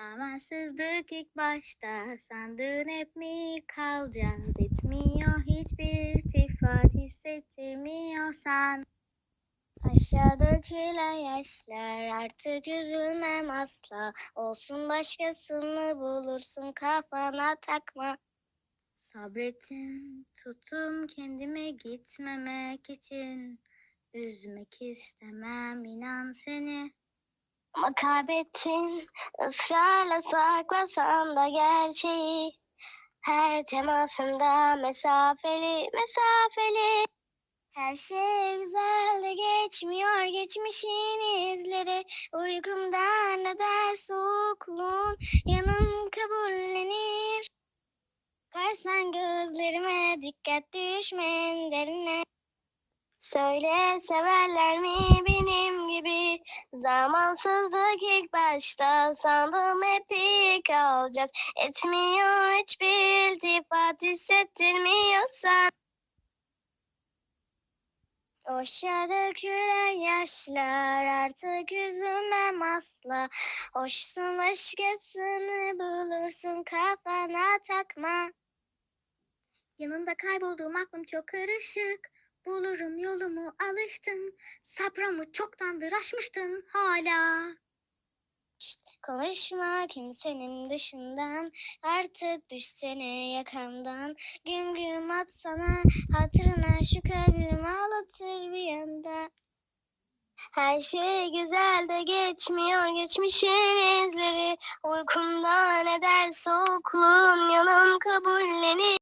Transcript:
Zamansızlık ilk başta. Sandın hep mi kalacağız etmiyor hiçbir iltifat hissettirmiyorsan. Aşağı dökülen yaşlar artık üzülmem asla. Olsun başkasını bulursun kafana takma. Sabrettim tuttum kendime gitmemek için. Üzmek istemem inan seni Ama kaybettin ısrarla saklasan da gerçeği Her temasında mesafeli mesafeli. Her şey güzel geçmiyor geçmişin izleri. Uykumda ne der soğukluğun yanım kabullenir. Bakarsan gözlerime dikkat düşmeyin derine. Söyle severler mi benim gibi Zamansızlık ilk başta sandım hep iyi kalacağız Etmiyor hiçbir iltifat hissettirmiyorsan Boşa dökülen yaşlar artık üzülmem asla. Hoşsun başkasını bulursun kafana takma. Yanında kaybolduğum aklım çok karışık Bulurum yolumu alıştım. Sabrımı çoktandır aşmıştın hala. Şşt, Konuşma kimsenin dışından Artık düşsene yakamdan Güm güm atsana hatırına Şu kalbimi ağlatır bir yanda. Her şey güzel de geçmiyor geçmişin izleri. Uykumda ne der soğukluğun yanım kabullenir